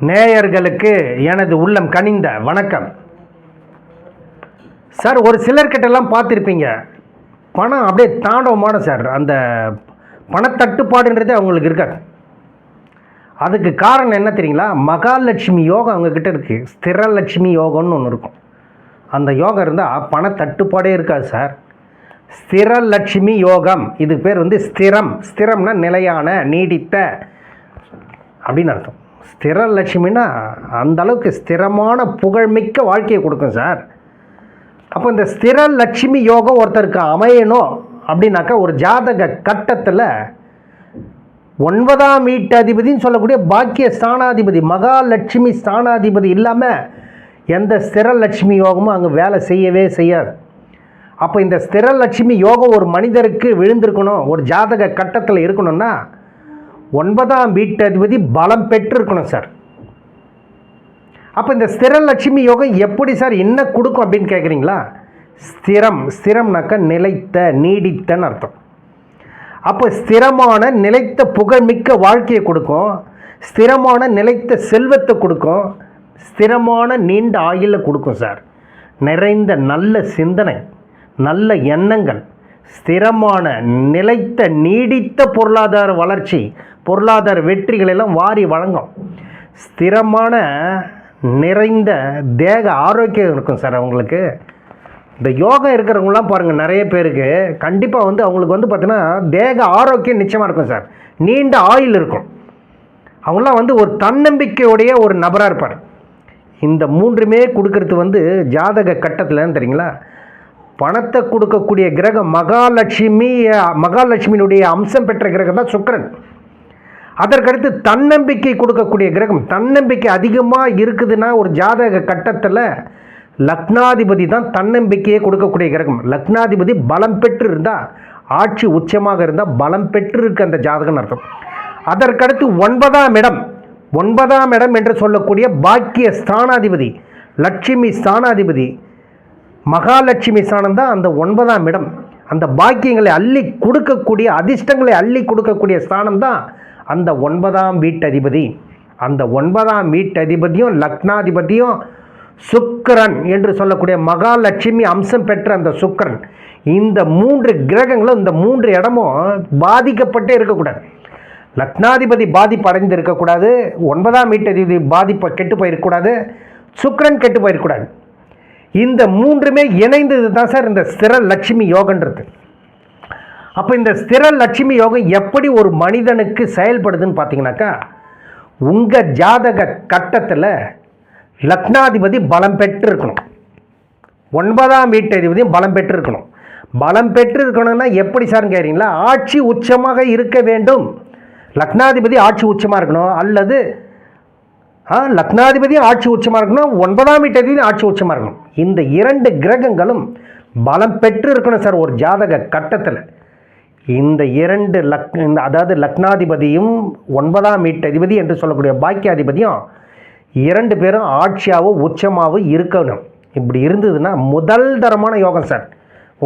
நேயர்களுக்கு எனது உள்ளம் கனிந்த வணக்கம். சார் ஒரு சிலர்கிட்டலாம் பார்த்துருப்பீங்க. பணம் அப்படியே தாண்டவமான சார். அந்த பணத்தட்டுப்பாடுன்றதே அவங்களுக்கு இருக்காது. அதுக்கு காரணம் என்ன தெரியுங்களா? மகாலட்சுமி யோகம் அவங்கக்கிட்ட இருக்குது ஸ்திரலட்சுமி யோகம்னு ஒன்று இருக்கும். அந்த யோகம் இருந்தால் பணத்தட்டுப்பாடே இருக்காது சார். ஸ்திரலட்சுமி யோகம். இது பேர் வந்து ஸ்திரம். ஸ்திரம்னா நிலையான நீடித்த அப்படின்னு அர்த்தம். ஸ்திரலட்சுமினா அந்த அளவுக்கு ஸ்திரமான புகழ்மிக்க வாழ்க்கையை கொடுக்கும் சார். அப்போ இந்த ஸ்திரலட்சுமி யோகம் ஒருத்தருக்கு அமையணும் அப்படின்னாக்கா ஒரு ஜாதக கட்டத்தில் ஒன்பதாம் வீட்டு அதிபதினு சொல்லக்கூடிய பாக்கிய ஸ்தானாதிபதி மகாலட்சுமி ஸ்தானாதிபதி இல்லாமல் எந்த ஸ்திரலட்சுமி யோகமும் அங்கே வேலை செய்யவே செய்யாது. அப்போ இந்த ஸ்திரலட்சுமி யோகம் ஒரு மனிதருக்கு விழுந்திருக்கணும் ஒரு ஜாதக கட்டத்தில் இருக்கணும்னா ஒன்பதாம் வீட்டதிபதி பலம் பெற்றிருக்கணும் சார். அப்போ இந்த ஸ்திரலட்சுமி யோகம் எப்படி சார் என்ன கொடுக்கும் அப்படின்னு கேட்குறீங்களா ஸ்திரம் ஸ்திரம்னாக்கா நிலைத்த நீடித்தன்னு அர்த்தம். அப்போ ஸ்திரமான நிலைத்த புகழ்மிக்க வாழ்க்கையை கொடுக்கும். ஸ்திரமான நிலைத்த செல்வத்தை கொடுக்கும். ஸ்திரமான நீண்ட ஆயுளை கொடுக்கும் சார். நிறைந்த நல்ல சிந்தனை நல்ல எண்ணங்கள் ஸ்திரமான நிலைத்த நீடித்த பொருளாதார வளர்ச்சி பொருளாதார வெற்றிகள் எல்லாம் வாரி வழங்கும். ஸ்திரமான நிறைந்த தேக ஆரோக்கியம் இருக்கும் சார் அவங்களுக்கு. இந்த யோகா இருக்கிறவங்களாம் பாருங்கள் நிறைய பேருக்கு கண்டிப்பாக வந்து அவங்களுக்கு வந்து பார்த்தீங்கன்னா தேக ஆரோக்கியம் நிச்சயமாக இருக்கும் சார். நீண்ட ஆயுள் இருக்கும். அவங்களாம் வந்து ஒரு தன்னம்பிக்கையுடைய ஒரு நபராக இருப்பார். இந்த மூன்றுமே கொடுக்கறது வந்து ஜாதக கட்டத்தில் தெரியுங்களா? பணத்தை கொடுக்கக்கூடிய கிரகம் மகாலட்சுமி மகாலட்சுமியினுடைய அம்சம் பெற்ற கிரகம் தான் சுக்கிரன். அதற்கடுத்து தன்னம்பிக்கை கொடுக்கக்கூடிய கிரகம். தன்னம்பிக்கை அதிகமாக இருக்குதுன்னா ஒரு ஜாதக கட்டத்தில் லக்னாதிபதி தான் தன்னம்பிக்கையை கொடுக்கக்கூடிய கிரகம். லக்னாதிபதி பலம் பெற்று இருந்தால் ஆட்சி உச்சமாக இருந்தால் பலம் பெற்று இருக்கு அந்த ஜாதகம் அர்த்தம். அதற்கடுத்து ஒன்பதாம் இடம். ஒன்பதாம் இடம் என்று சொல்லக்கூடிய பாக்கிய ஸ்தானாதிபதி லட்சுமி ஸ்தானாதிபதி மகாலட்சுமி ஸ்தானம் தான் அந்த ஒன்பதாம் இடம். அந்த பாக்கியங்களை அள்ளி கொடுக்கக்கூடிய அதிர்ஷ்டங்களை அள்ளி கொடுக்கக்கூடிய ஸ்தானம் தான் அந்த ஒன்பதாம் வீட்டதிபதி. அந்த ஒன்பதாம் வீட்டதிபதியும் லக்னாதிபதியும் சுக்கரன் என்று சொல்லக்கூடிய மகாலட்சுமி அம்சம் பெற்ற அந்த சுக்கரன். இந்த மூன்று கிரகங்களும் இந்த மூன்று இடமும் பாதிக்கப்பட்டே இருக்கக்கூடாது. லக்னாதிபதி பாதிப்பு அடைந்து இருக்கக்கூடாது ஒன்பதாம் வீட்டதிபதி பாதிப்பை கெட்டு போயிருக்கக்கூடாது. சுக்கரன் கெட்டு போயிருக்கக்கூடாது. இந்த மூன்றுமே இணைந்தது தான் சார் இந்த ஸ்திர லட்சுமி யோகன்றது. அப்போ இந்த ஸ்திர லட்சுமி யோகம் எப்படி ஒரு மனிதனுக்கு செயல்படுதுன்னு பார்த்தீங்கன்னாக்கா உங்கள் ஜாதக கட்டத்தில் லக்னாதிபதி பலம் பெற்று இருக்கணும் ஒன்பதாம் வீட்டதிபதியும் பலம் பெற்று இருக்கணும் பலம் பெற்று இருக்கணும்னா எப்படி சார்னு கேட்குறீங்களா ஆட்சி உச்சமாக இருக்க வேண்டும். லக்னாதிபதி ஆட்சி உச்சமாக இருக்கணும். அல்லது லக்னாதிபதி ஆட்சி உச்சமாக இருக்கணும் ஒன்பதாம் வீட்டதிபதியும் ஆட்சி உச்சமாக இருக்கணும். இந்த இரண்டு கிரகங்களும் பலம் பெற்று இருக்கணும் சார் ஒரு ஜாதக கட்டத்தில். இந்த இரண்டு லக் இந்த அதாவது லக்னாதிபதியும் ஒன்பதாம் வீட்டதிபதி என்று சொல்லக்கூடிய பாக்கியாதிபதியும் இரண்டு பேரும் ஆட்சியாகவும் உச்சமாகவும் இருக்கணும். இப்படி இருந்ததுன்னா முதல் தரமான யோகம் சார்.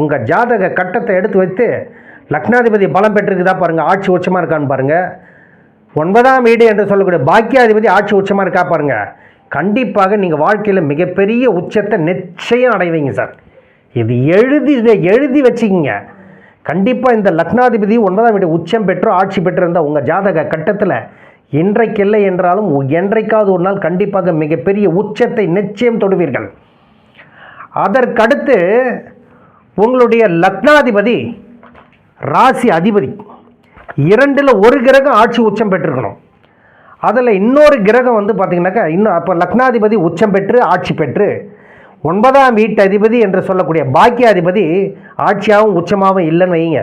உங்கள் ஜாதக கட்டத்தை எடுத்து வைத்து லக்னாதிபதி பலம் பெற்றிருக்குதா பாருங்கள் ஆட்சி உச்சமாக இருக்கான்னு பாருங்கள் ஒன்பதாம் வீடு என்று சொல்லக்கூடிய பாக்கியாதிபதி ஆட்சி உச்சமாக இருக்கா பாருங்க. கண்டிப்பாக நீங்கள் வாழ்க்கையில் மிகப்பெரிய உச்சத்தை நிச்சயம் அடைவீங்க சார். இது எழுதி எழுதி வச்சுக்கிங்க. கண்டிப்பாக இந்த லக்னாதிபதி ஒன்பதாம் வீடு உச்சம் பெற்றோ ஆட்சி பெற்றிருந்த உங்கள் ஜாதக கட்டத்தில் இன்றைக்கில்லை என்றாலும் என்றைக்காவது ஒரு நாள் கண்டிப்பாக மிகப்பெரிய உச்சத்தை நிச்சயம் தொடுவீர்கள். அதற்கடுத்து உங்களுடைய லக்னாதிபதி ராசி அதிபதி. இரண்டில் ஒரு கிரகம் ஆட்சி உச்சம் பெற்றிருக்கணும். அதில் இன்னொரு கிரகம் வந்து பார்த்திங்கனாக்கா இன்னும் அப்போ லக்னாதிபதி உச்சம் பெற்று ஆட்சி பெற்று ஒன்பதாம் வீட்டு அதிபதி என்று சொல்லக்கூடிய பாக்கியாதிபதி ஆட்சியாகவும் உச்சமாகவும் இல்லைன்னு வைங்க.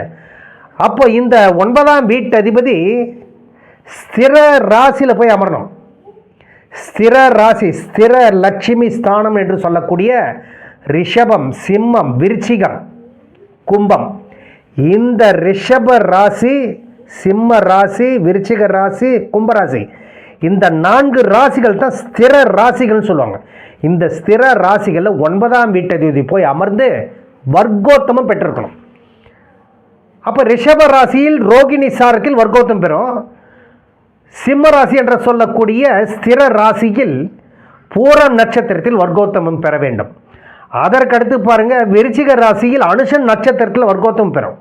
அப்போ இந்த ஒன்பதாம் வீட்டு அதிபதி ஸ்திர ராசியில் போய் அமரணும். ஸ்திர ராசி ஸ்திர லட்சுமி ஸ்தானம் என்று சொல்லக்கூடிய ரிஷபம் சிம்மம் விருச்சிகம் கும்பம். இந்த ரிஷப ராசி சிம்ம ராசி விருச்சிக ராசி கும்பராசி இந்த நான்கு ராசிகள் தான் ஸ்திர ராசிகள்னு சொல்லுவாங்க. இந்த ஸ்திர ராசிகளில் ஒன்பதாம் வீட்டதிபதி போய் அமர்ந்து வர்க்கோத்தமம் பெற்றிருக்கணும். அப்போ ரிஷப ராசியில் ரோகிணி சாரத்தில் வர்க்கோத்தம் பெறும். சிம்ம ராசி என்று சொல்லக்கூடிய ஸ்திர ராசியில் பூரம் நட்சத்திரத்தில் வர்க்கோத்தமம் பெற வேண்டும். அதற்கடுத்து பாருங்கள் விருச்சிக ராசியில் அனுஷன் நட்சத்திரத்தில் வர்க்கோத்தமம் பெறும்.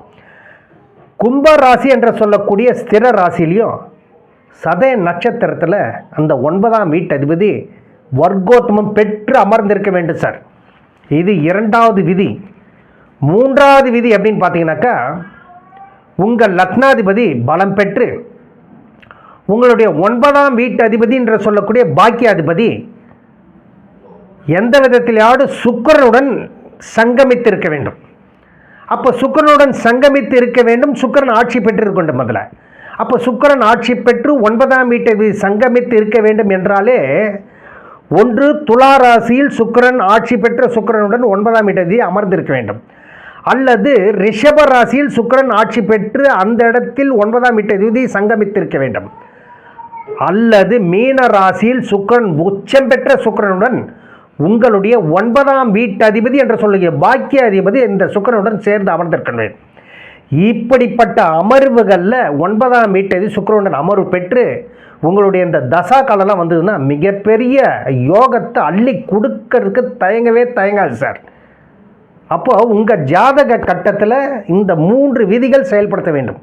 கும்ப ராசி என்று சொல்லக்கூடிய ஸ்திர ராசிலையும் சதய நட்சத்திரத்தில் அந்த ஒன்பதாம் வீட்டதிபதி வர்க்கோத்தமம் பெற்று அமர்ந்திருக்க வேண்டும் சார். இது இரண்டாவது விதி. மூன்றாவது விதி அப்படின்னு பார்த்தீங்கன்னாக்கா உங்கள் லக்னாதிபதி பலம் பெற்று உங்களுடைய ஒன்பதாம் வீட்டு அதிபதி என்று சொல்லக்கூடிய பாக்கியாதிபதி எந்த விதத்திலாவது சுக்கரனுடன் சங்கமித்திருக்க வேண்டும். அப்போ சுக்கிரனுடன் சங்கமித்து இருக்க வேண்டும். சுக்கிரன் ஆட்சி பெற்றிருக்க முதல்ல. அப்போ சுக்கிரன் ஆட்சி பெற்று ஒன்பதாம் வீட்டை சங்கமித்து இருக்க வேண்டும் என்றாலே ஒன்று துலா ராசியில் சுக்கிரன் ஆட்சி பெற்ற சுக்கிரனுடன் ஒன்பதாம் வீட்டை அமர்ந்திருக்க வேண்டும். அல்லது ரிஷப ராசியில் சுக்கிரன் ஆட்சி பெற்று அந்த இடத்தில் ஒன்பதாம் வீட்டை சங்கமித்திருக்க வேண்டும். அல்லது மீன ராசியில் சுக்கிரன் உச்சம் பெற்ற சுக்கிரனுடன் உங்களுடைய ஒன்பதாம் வீட்டு அதிபதி என்று சொல்லுகிற பாக்கிய அதிபதி இந்த சுக்கரனுடன் சேர்ந்து அமர்ந்திருக்கின்றேன். இப்படிப்பட்ட அமர்வுகளில் ஒன்பதாம் வீட்டதி சுக்கரனுடன் அமர்வு பெற்று உங்களுடைய இந்த தசா காலம்லாம் வந்ததுன்னா மிகப்பெரிய யோகத்தை அள்ளி கொடுக்கறதுக்கு தயங்கவே தயங்காது சார். அப்போது உங்கள் ஜாதக கட்டத்தில் இந்த மூன்று விதிகள் செயல்படுத்த வேண்டும்.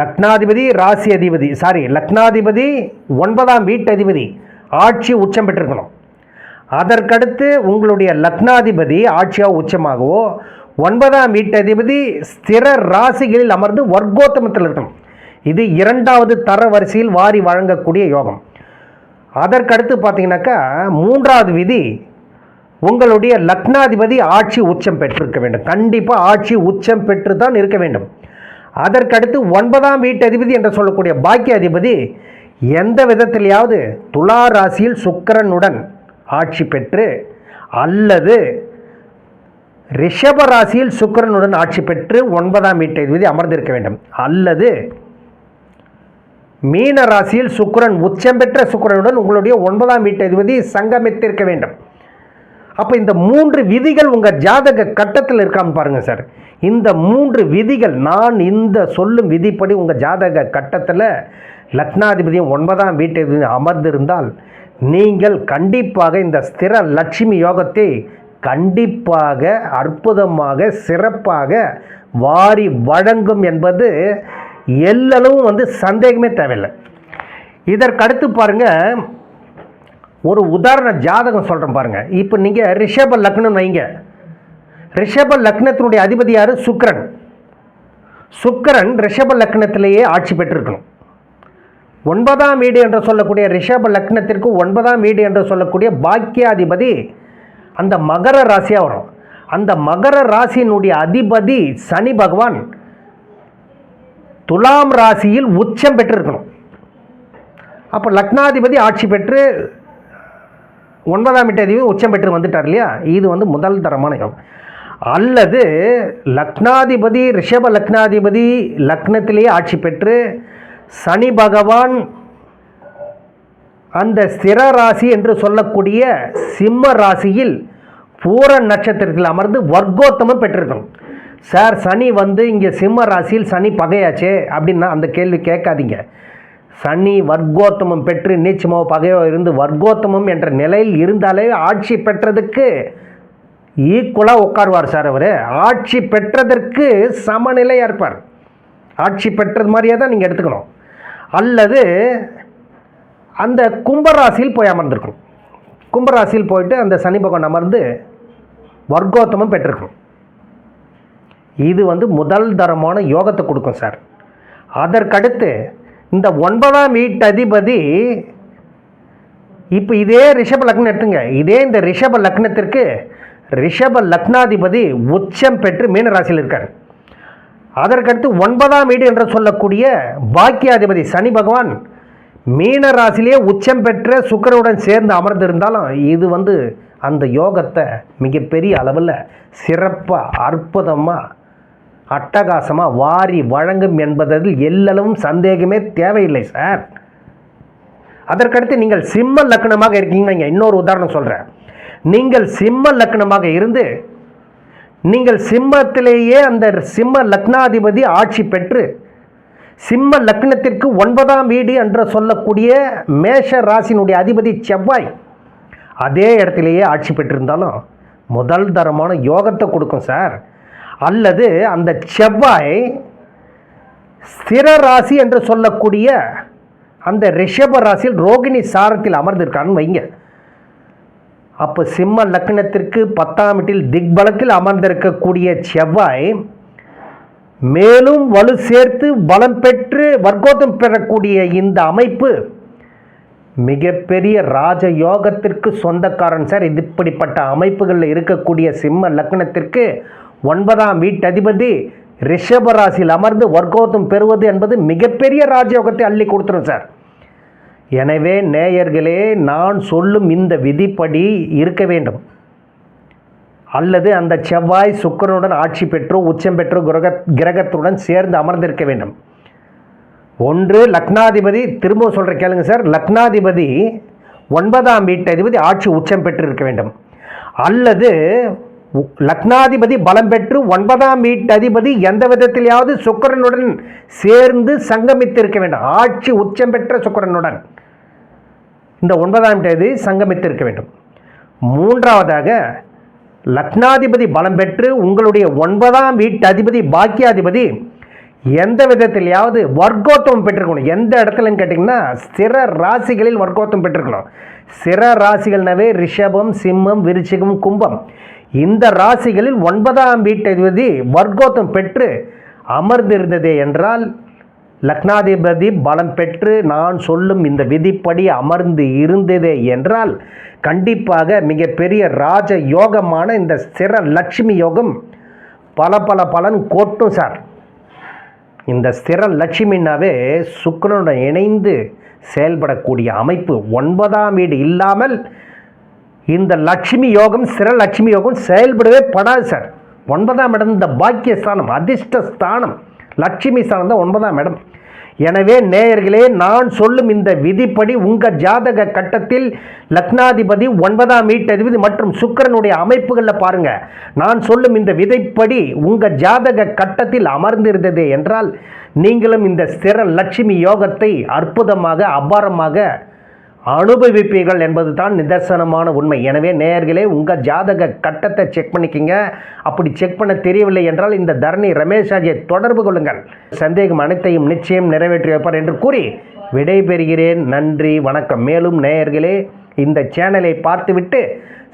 லக்னாதிபதி ராசி அதிபதி சாரி லக்னாதிபதி ஒன்பதாம் வீட்டதிபதி ஆட்சி உச்சம் பெற்றிருக்கணும். அதற்கடுத்து உங்களுடைய லக்னாதிபதி ஆட்சியாக உச்சமாகவோ ஒன்பதாம் வீட்டதிபதி ஸ்திர ராசிகளில் அமர்ந்து வர்க்கோத்தமத்தில் இருக்கணும். இது இரண்டாவது தர வரிசையில் வாரி வழங்கக்கூடிய யோகம். அதற்கடுத்து பார்த்தீங்கன்னாக்கா மூன்றாவது விதி உங்களுடைய லக்னாதிபதி ஆட்சி உச்சம் பெற்றிருக்க வேண்டும். கண்டிப்பாக ஆட்சி உச்சம் பெற்று தான் இருக்க வேண்டும். அதற்கடுத்து ஒன்பதாம் வீட்டு அதிபதி என்று சொல்லக்கூடிய பாக்கிய அதிபதி எந்த விதத்திலேயாவது துலா ராசியில் சுக்கிரனுடன் ஆட்சி பெற்று அல்லது ரிஷபராசியில் ராசியில் சுக்கிரனுடன் ஆட்சி பெற்று ஒன்பதாம் வீட்டு அதிபதி அமர்ந்திருக்க வேண்டும். அல்லது மீன ராசியில் சுக்கரன் உச்சம் பெற்ற சுக்கரனுடன் உங்களுடைய ஒன்பதாம் வீட்டு அதிபதி சங்கமித்திருக்க வேண்டும். அப்போ இந்த மூன்று விதிகள் உங்கள் ஜாதக கட்டத்தில் இருக்கான்னு பாருங்கள் சார். இந்த மூன்று விதிகள் நான் இந்த சொல்லும் விதிப்படி உங்கள் ஜாதக கட்டத்தில் லக்னாதிபதியும் ஒன்பதாம் வீட்டு அமர்ந்திருந்தால் நீங்கள் கண்டிப்பாக இந்த ஸ்திர லட்சுமி யோகத்தை கண்டிப்பாக அற்புதமாக சிறப்பாக வாரி வழங்கும் என்பது எல்லளவும் வந்து சந்தேகமே தேவையில்லை. இதற்கடுத்து பாருங்கள் ஒரு உதாரண ஜாதகம் சொல்கிறேன் பாருங்கள் இப்போ நீங்கள் ரிஷப லக்னம் வைங்க. ரிஷப லக்னத்தினுடைய அதிபதி யார்? சுக்கரன். சுக்கரன் ரிஷப லக்னத்திலேயே ஆட்சி பெற்றிருக்கணும். ஒன்பதாம் வீடு என்று சொல்லக்கூடிய ரிஷப லக்னத்திற்கு ஒன்பதாம் வீடு என்று சொல்லக்கூடிய பாக்கியாதிபதி அந்த மகர ராசியாக வரும். அந்த மகர ராசியினுடைய அதிபதி சனி பகவான் துலாம் ராசியில் உச்சம் பெற்றிருக்கணும். அப்போ லக்னாதிபதி ஆட்சி பெற்று ஒன்பதாம் வீட்டு அதிபதி உச்சம் பெற்று வந்துட்டார் இல்லையா? இது வந்து முதல் தரமான யோகம். அல்லது லக்னாதிபதி ரிஷப லக்னாதிபதி லக்னத்திலேயே ஆட்சி பெற்று சனி பகவான் அந்த ஸ்திர ராசி என்று சொல்லக்கூடிய சிம்ம ராசியில் பூர நட்சத்திரத்தில் அமர்ந்து வர்க்கோத்தமம் பெற்றிருக்கணும். சார் சனி வந்து இங்கே சிம்ம ராசியில் சனி பகையாச்சே அப்படின்னா அந்த கேள்வி கேட்காதீங்க. சனி வர்க்கோத்தமம் பெற்று நீச்சமோ பகையோ இருந்து வர்க்கோத்தமம் என்ற நிலையில் இருந்தாலே ஆட்சி பெற்றதுக்கு ஈக்குவலாக உட்காருவார் சார் அவர். ஆட்சி பெற்றதற்கு சமநிலையாக இருப்பார். ஆட்சி பெற்றது மாதிரியே தான் நீங்கள் எடுத்துக்கணும். அல்லது அந்த கும்பராசியில் போய் அமர்ந்திருக்கணும். கும்பராசியில் போயிட்டு அந்த சனி பகவான் அமர்ந்து வர்க்கோத்தமம் பெற்றிருக்கணும். இது வந்து முதல் தரமான யோகத்தை கொடுக்கும் சார். அதற்கடுத்து இந்த ஒன்பதாம் வீட்டு அதிபதி இப்போ இதே ரிஷப லக்னம் எடுத்துங்க. இதே இந்த ரிஷப லக்னத்திற்கு ரிஷப லக்னாதிபதி உச்சம் பெற்று மீனராசியில் இருக்கார். அதற்கடுத்து ஒன்பதாம் வீடு என்று சொல்லக்கூடிய பாக்கியாதிபதி சனி பகவான் மீன ராசிலேயே உச்சம் பெற்ற சுக்கிரனுடன் சேர்ந்து அமர்ந்திருந்தாலும் இது வந்து அந்த யோகத்தை மிகப்பெரிய அளவில் சிறப்பாக அற்புதமாக அட்டகாசமாக வாரி வழங்கும் என்பதில் எல்லளவும் சந்தேகமே தேவையில்லை சார். அதற்கடுத்து நீங்கள் சிம்ம லக்னமாக இருக்கீங்கன்னு இன்னொரு உதாரணம் சொல்கிறேன் நீங்கள் சிம்ம லக்னமாக இருந்து நீங்கள் சிம்மத்திலேயே அந்த சிம்ம லக்னாதிபதி ஆட்சி பெற்று சிம்ம லக்னத்திற்கு ஒன்பதாம் வீடு என்று சொல்லக்கூடிய மேஷ ராசினுடைய அதிபதி செவ்வாய் அதே இடத்திலேயே ஆட்சி பெற்றிருந்தாலும் முதல் தரமான யோகத்தை கொடுக்கும் சார். அல்லது அந்த செவ்வாய் ஸ்திர ராசி என்று சொல்லக்கூடிய அந்த ரிஷப ராசியில் ரோகிணி சாரத்தில் அமர்ந்திருக்கான்னு வைங்க. அப்போ சிம்ம லக்னத்திற்கு பத்தாம் வீட்டில் திக்பலத்தில் அமர்ந்திருக்கக்கூடிய செவ்வாய் மேலும் வலு சேர்த்து பலம் பெற்று வர்க்கோத்தம் பெறக்கூடிய இந்த அமைப்பு மிகப்பெரிய ராஜ யோகத்திற்கு சொந்தக்காரன் சார். இது இப்படிப்பட்ட அமைப்புகளில் இருக்கக்கூடிய சிம்ம லக்னத்திற்கு ஒன்பதாம் வீட்டதிபதி ரிஷபராசியில் அமர்ந்து வர்க்கோத்தம் பெறுவது என்பது மிகப்பெரிய ராஜயோகத்தை அள்ளி கொடுத்துரும் சார். எனவே நேயர்களே நான் சொல்லும் இந்த விதிப்படி இருக்க வேண்டும். அல்லது அந்த செவ்வாய் சுக்கிரனுடன் ஆட்சி பெற்றோ உச்சம் பெற்றோ கிரக கிரகத்துடன் சேர்ந்து அமர்ந்திருக்க வேண்டும். ஒன்று லக்னாதிபதி திரும்ப சொல்கிற கேளுங்க சார். லக்னாதிபதி ஒன்பதாம் வீட்டதிபதி ஆட்சி உச்சம் பெற்று இருக்க வேண்டும். அல்லது லக்னாதிபதி பலம் பெற்று ஒன்பதாம் வீட்டு அதிபதி எந்த விதத்திலேயாவது சுக்கரனுடன் சேர்ந்து சங்கமித்து இருக்க வேண்டும். ஆட்சி உச்சம் பெற்ற சுக்கிரனுடன். இந்த ஒன்பதாம் தேதி சங்கமித்திருக்க வேண்டும். மூன்றாவதாக லக்னாதிபதி பலம் பெற்று உங்களுடைய ஒன்பதாம் வீட்டு அதிபதி பாக்கியாதிபதி எந்த விதத்திலையாவது வர்க்கோத்தம் பெற்றிருக்கணும் எந்த இடத்துலன்னு கேட்டிங்கன்னா சிற ராசிகளில் வர்க்கோத்தம் பெற்றிருக்கணும் சிற ராசிகள்னாவே ரிஷபம் சிம்மம் விருச்சிகம் கும்பம். இந்த ராசிகளில் ஒன்பதாம் வீட்டு அதிபதி வர்க்கோத்தம் பெற்று அமர்ந்திருந்ததே என்றால் லக்னாதிபதி பலம் பெற்று நான் சொல்லும் இந்த விதிப்படி அமர்ந்து இருந்ததே என்றால் கண்டிப்பாக மிகப்பெரிய ராஜ யோகமான இந்த சிற லட்சுமி யோகம் பல பல பலன் கோட்டும் சார். இந்த சிற லட்சுமினாவே சுக்கரனுடன் இணைந்து செயல்படக்கூடிய அமைப்பு ஒன்பதாம் வீடு இல்லாமல் இந்த லட்சுமி யோகம் சிற லட்சுமி யோகம் செயல்படவே படாது சார். ஒன்பதாம் இடம் இந்த பாக்கிய ஸ்தானம் ஸ்தானம் லட்சுமி ஸ்தானம் தான் ஒன்பதாம் இடம். எனவே நேயர்களே நான் சொல்லும் இந்த விதிப்படி உங்கள் ஜாதக கட்டத்தில் லக்னாதிபதி ஒன்பதாம் வீட்டதிபதி மற்றும் சுக்கிரனுடைய அமைப்புகளில் பாருங்கள் நான் சொல்லும் இந்த விதைப்படி உங்கள் ஜாதக கட்டத்தில் அமர்ந்திருந்ததே என்றால் நீங்களும் இந்த ஸ்திர லட்சுமி யோகத்தை அற்புதமாக அபாரமாக அனுபவிப்பீர்கள் என்பது தான் நிதர்சனமான உண்மை. எனவே நேயர்களே உங்கள் ஜாதக கட்டத்தை செக் பண்ணிக்கிங்க. அப்படி செக் பண்ண தெரியவில்லை என்றால் இந்த தரணி ரமேஷ் ஆஜியை தொடர்பு கொள்ளுங்கள். சந்தேகம் அனைத்தையும் நிச்சயம் நிறைவேற்றி வைப்பார் என்று கூறி விடைபெறுகிறேன். நன்றி வணக்கம். மேலும் நேயர்களே இந்த சேனலை பார்த்துவிட்டு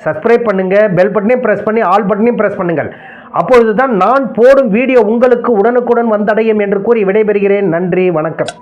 சப்ஸ்கிரைப் பண்ணுங்கள் பெல் பட்டனையும் ப்ரெஸ் பண்ணி ஆல் பட்டனையும் ப்ரெஸ் பண்ணுங்கள். அப்பொழுது தான் நான் போடும் வீடியோ உங்களுக்கு உடனுக்குடன் வந்தடையும் என்று கூறி விடைபெறுகிறேன். நன்றி வணக்கம்.